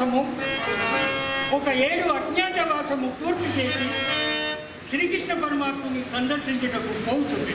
వాసము ఒక ఏడు అజ్ఞాతవాసము పూర్తి చేసి శ్రీకృష్ణ పరమాత్మని సందర్శించటకు పోతుంది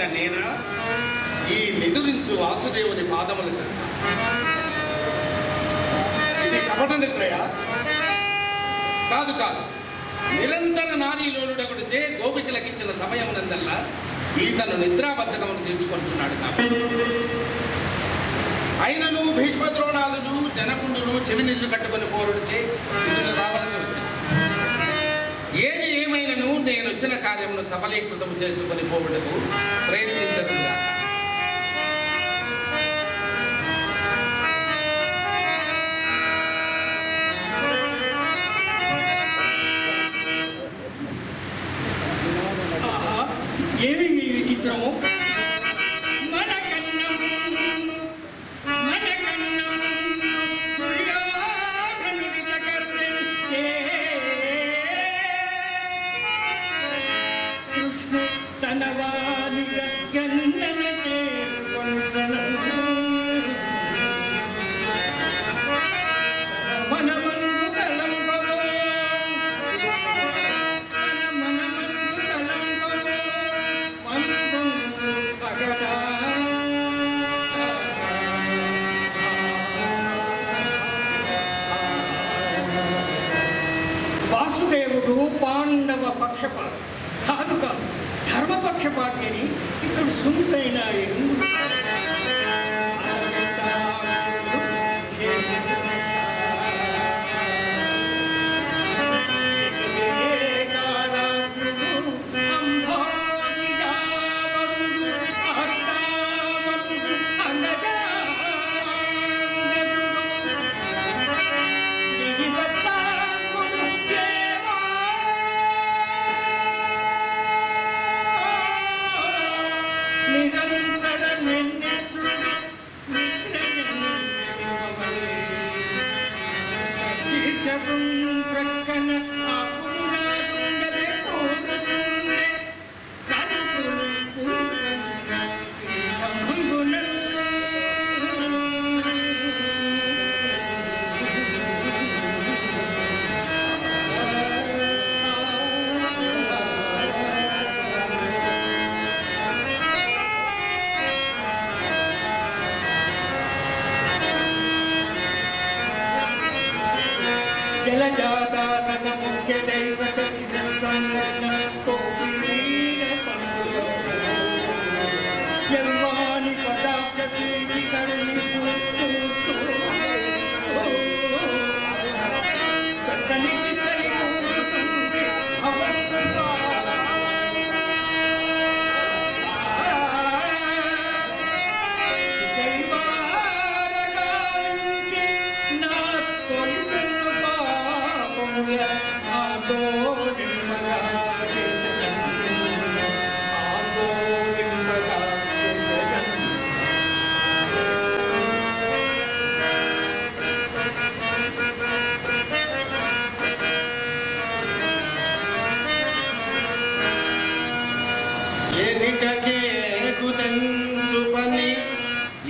వాడైన నేనా? ఈ నిదురించు వాసుదేవుని పాదములు ఇది కపట నిద్రయ? కాదు కాదు. నిరంతర నారీలోనుడొకటి చే గోపికలకిచ్చిన సమయం నందల్లా ఈతను నిద్రాబద్ధకమును తీర్చుకొచ్చున్నాడు అయినను భీష్మద్రోణాదులు జనకుండును చెవి నీళ్ళు కట్టుకుని పోరుడు చే రావాల్సి వచ్చింది. ఏది ఏమైనను వచ్చిన కార్యమును సఫలీకృతము చేసుకొని పోవుటకు ప్రయత్నించదు Anche with vento si destra nel corpo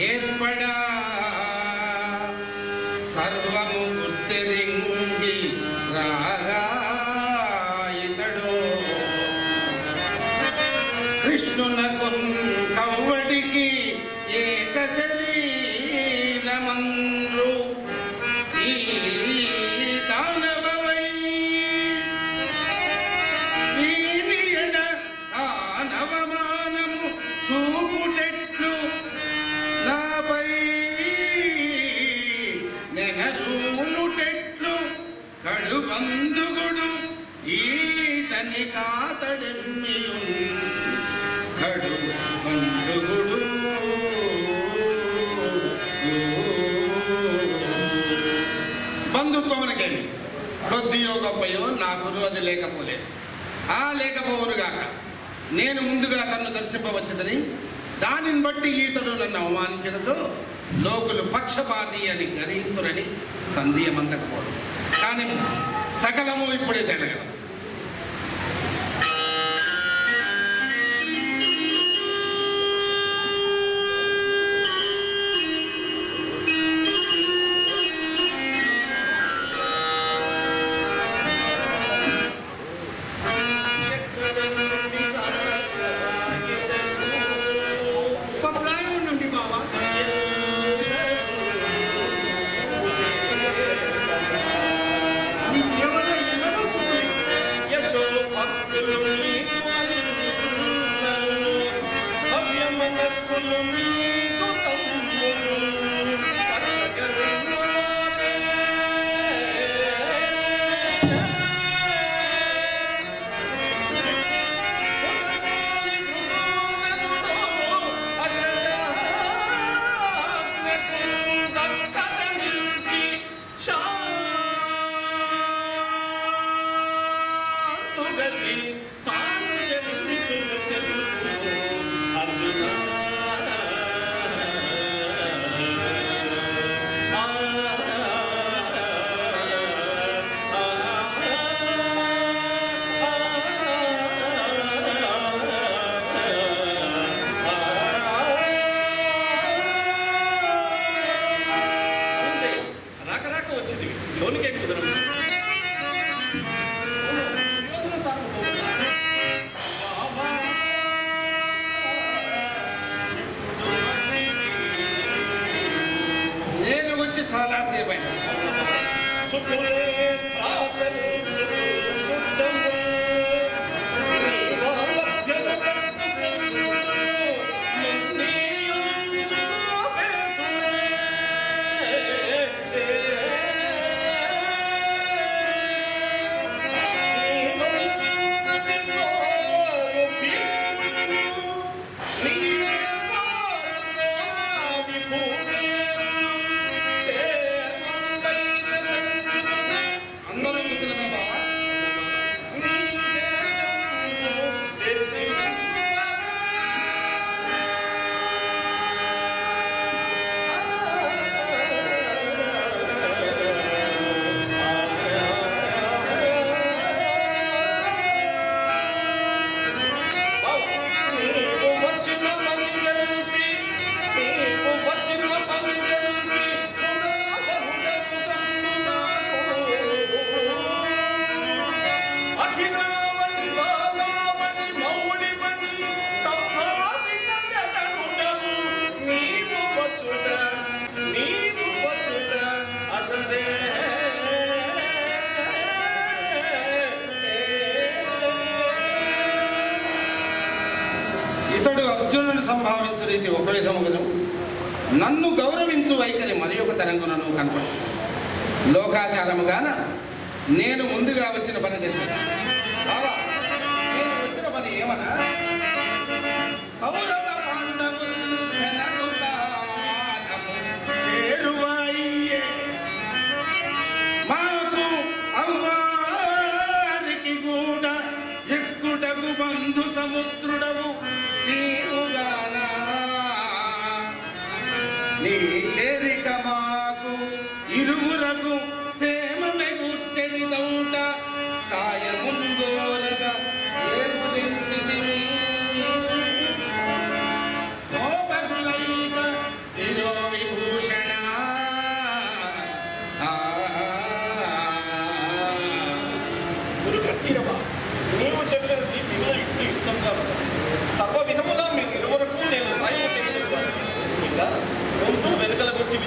ఏర్పడా ఈతని కాతడెమ్మియు. కడు బంధుగుడు బంధుత్వమునకేమి కొద్దియో గొప్పయో నా గురువు అది లేకపోలే. ఆ లేకపోవునుగాక నేను ముందుగా తన్ను దర్శింపవచ్చదని దానిని బట్టి ఈతడు నన్ను అవమానించినచో లోకులు పక్షపాతి అని గ్రహింతురని సందేహమందకపోవడం కానీ సకలము ఇప్పుడే తెలగలదు. రీతి ఒక విధముగను నన్ను గౌరవించు వైఖరి మరి ఒక తరంగునను కనపరచు లోకాచారముగాన నేను ముందుగా వచ్చిన పని తెలిపాను నేను వచ్చిన పని ఏమన్నా ఇరువురకు సేమమే కూర్చని దౌట గురు కట్టిరవా నీవు చెప్పినది విలువ యుక్తి యుక్తంగా ఉన్నది. సర్వ విధములా మీకు ఇరువురకు నేను సాయం చేయగలుగుతాను. ఇంకా ముందు వెనుకల గురించి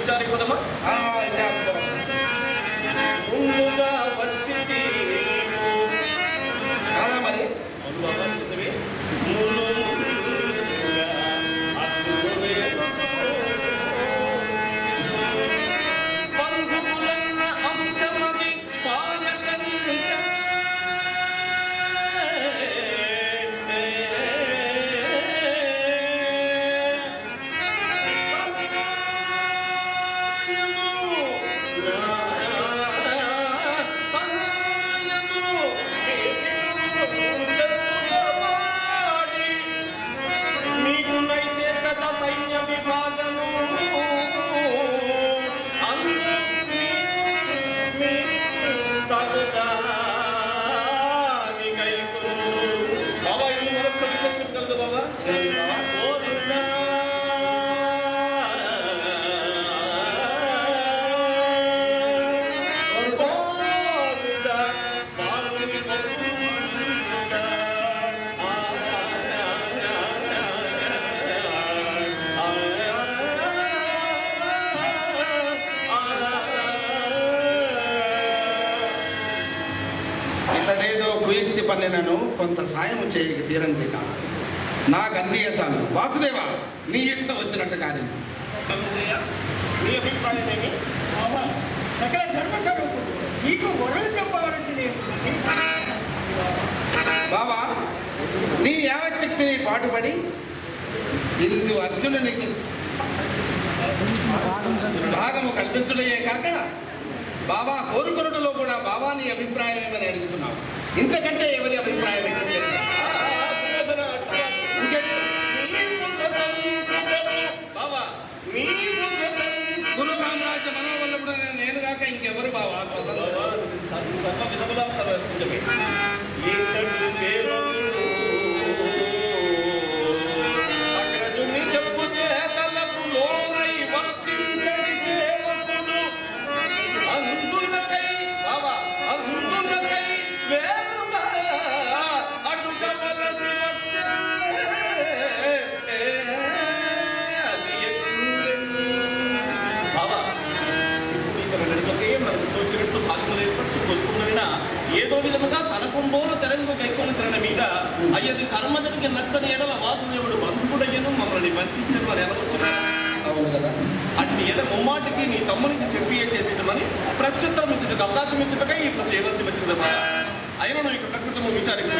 పన్నినను కొంత సాయము చేయక తీరంది కాదు నాకు అందియ చాలు. వాసుదేవ నీ ఇచ్చ వచ్చినట్టు మీ అభిప్రాయం ఏమి? సకల నీకు వరలు చెప్పవలసింది బాబా నీ యావచ్చక్తిని పాటుపడి ఇందు అర్జునునికి భాగము కల్పించుడయే కాక బాబా కోరుకొనుటలో కూడా బాబా నీ అభిప్రాయం ఏమని అడుగుతున్నావు. ఇంతకంటే ఎవరి అభిప్రాయం ఎక్కువ లేదు. ఇంకెట్టు? కురు సామ్రాజ్య మనోవల్లభుడు నేను కాక ఇంకెవరు బావా స్వతంత్రుడు చెప్పు వాసునికి నచ్చని ఎడల వాసుదేవుడు బంధువుడయ్యను మమ్మల్ని వంచను అని అనవచ్చు అవును కదా. అట్టి ఎడ ముమ్మాటికి నీ తమ్మునికి చెప్పి చేసేదమని ప్రత్యుత్తరం ఇచ్చుటకు అవకాశం ఇచ్చుటకై ఇప్పుడు చేయవలసి వచ్చింది అయినా నువ్వు ఇక ప్రకృతము విచారించు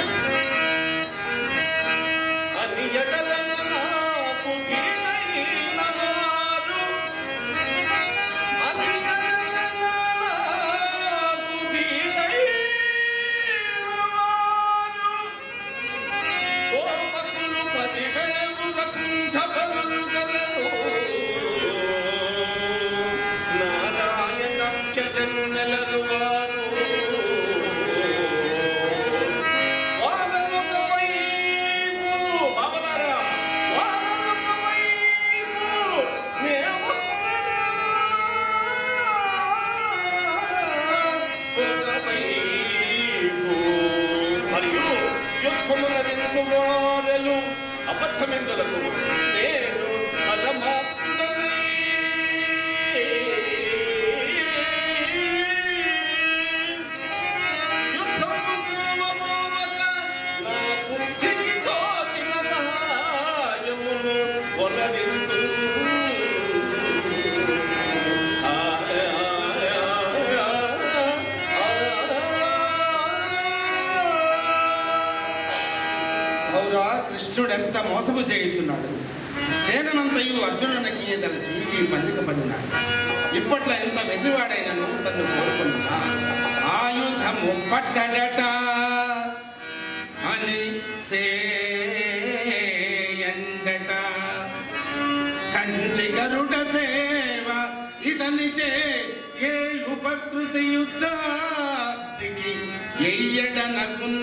ఉపకృతి యుద్ధానికి ఎయ్యడనకున్.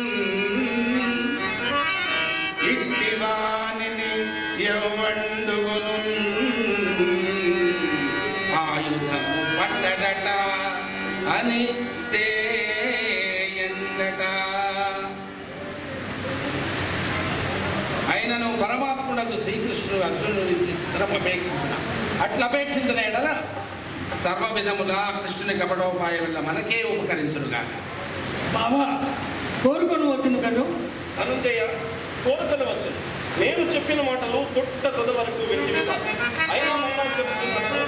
ఇట్టివానిని ఎవ్వండుగును ఆయుధము పట్టడట అని సేయండట అయినను పరమాత్ముడకు శ్రీకృష్ణుడు అర్జునుడు నుంచి చిత్రం అపేక్షించిన. అట్లా అపేక్షించిన ఎడల సర్వ విధముగా కృష్ణుని కపటోపాయం వల్ల మనకే ఉపకరించునుగాక. బావా కోరుకొని వచ్చును కదా? ధనంజయ కోరికలు వచ్చు నేను చెప్పిన మాటలు తొట్ట తొద వరకు కాదు అయినా మళ్ళా చెప్తున్నాను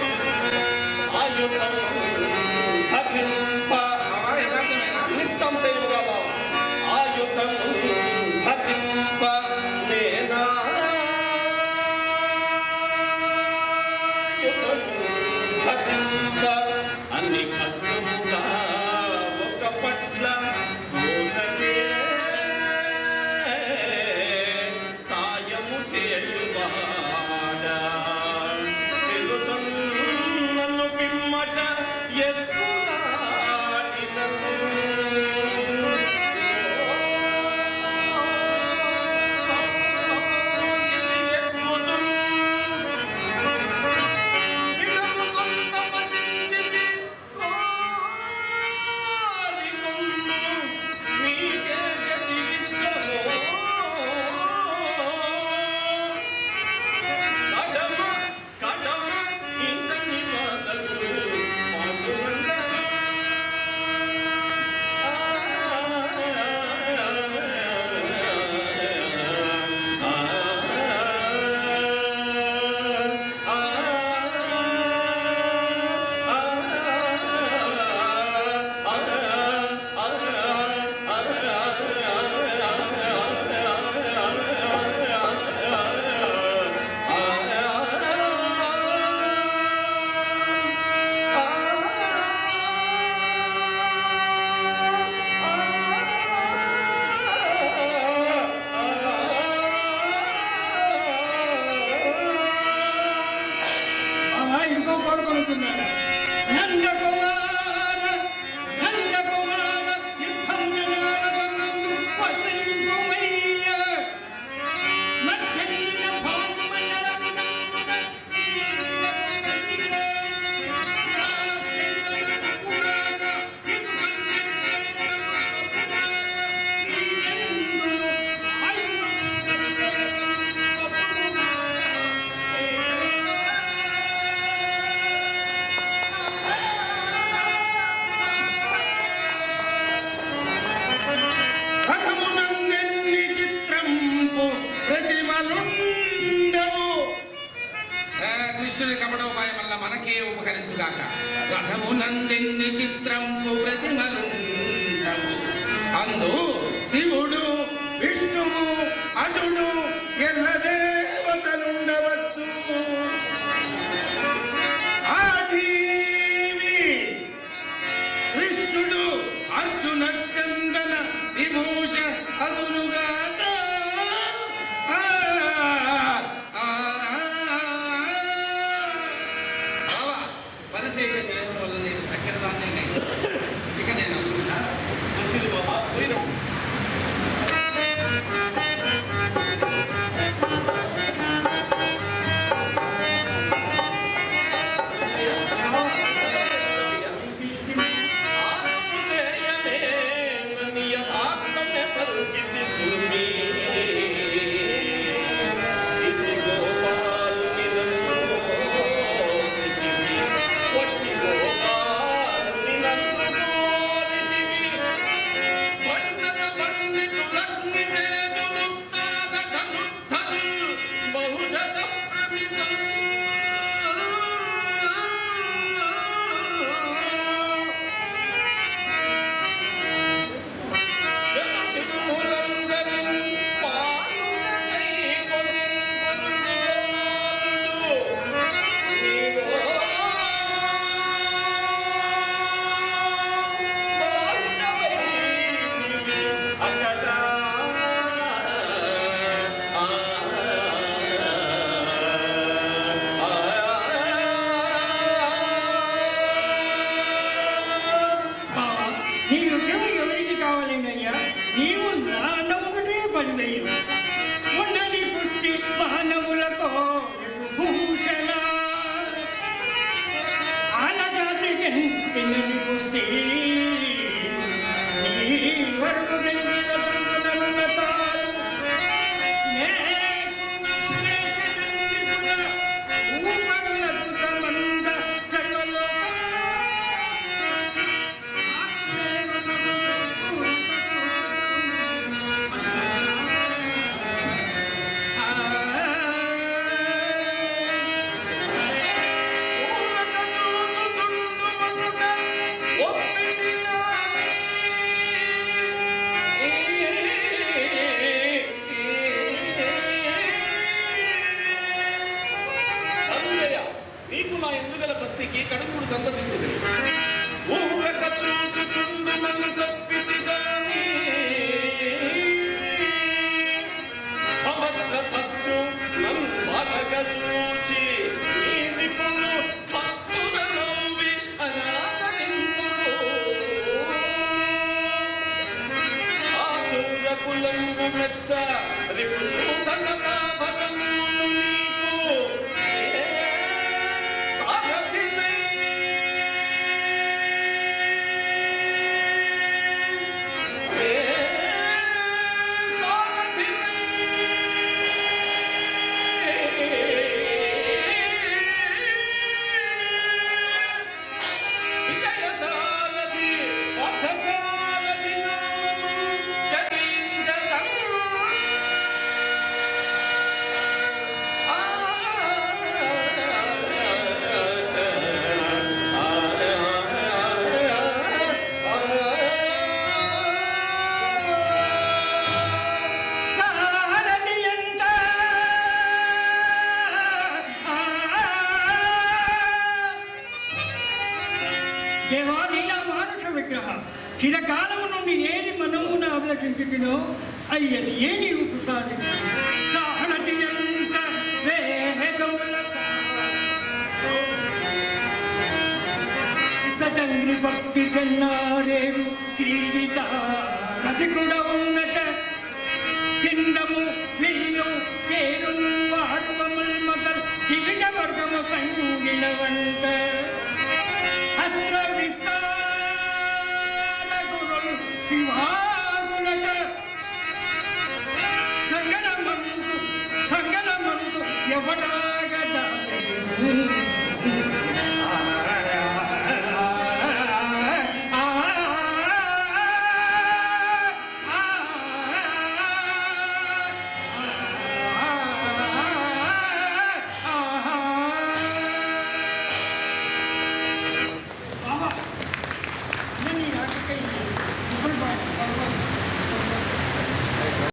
పడినయ్యా నీవు నా నవ్వుటే పడినయ్యా. ఉన్నది పుష్టి మానవులతో భూషణ ఆనజాతి తిన్నది పుష్టి கடவுள் சந்தோஷித்தது మరేం క్రీడిత రథకుడ ఉన్నట. చిందము విల్లు తేరుం వార్వముల్ మతల్ దివిజ వర్గము సంగినవంట. అస్త్ర విస్తార గురుల్ శివాదులట సంగనమంతు సంగనమంతు ఎవడా